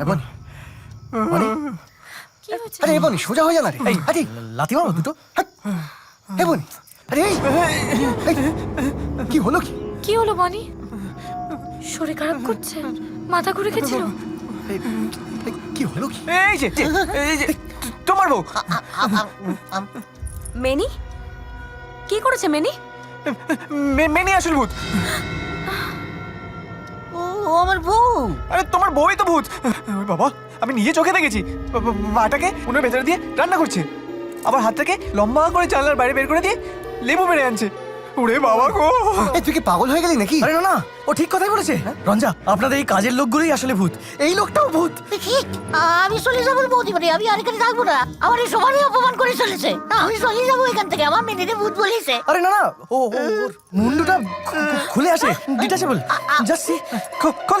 এ বনি। বনি। কি হয়েছে আরে এ বনি সোজা হয়ে যা না রে। আরে লাথি মারো দুটো। হাট। এ বনি। আরে কি হলো কি? কি হলো বনি? শরীর খারাপ করছে? মাথা ঘুরে গেছিল? কি হলো কি? এই যে তোমার বউ। মেনি? কি করেছে মেনি? মেনে আসল ভূত। ও আমার বউ। আরে, তোমার বউই তো ভূত। বাবা, আমি নিজে চোখে দেখেছি। মাটাকে উনার ভেতরে দিয়ে রান্না করছে। আবার হাতটাকে লম্বা করে জানলার বাইরে বের করে দিয়ে লেবু বেড়ে আনছে। ওরে বাবা গো। এই তুই কি পাগল হয়ে গেলি নাকি? আরে না না ও ঠিক কথাই বলেছে। রঞ্জা আপনাদের এই কাজের লোকগুলোই আসলে ভূত। এই লোকটাও ভূত। কি? আমি চলে যাব বৌদি বাড়ি আমি আর এখানে থাকব না। আমার এই সবারই অপমান করে চলেছে। আমি চলে যাব এখান থেকে আমার মেনেতে ভূত বলেছে। আরে না না ও ওর মুন্ডুটা খুলে আসে। ডিটাচেবল জাস্ট সি খোল খোল।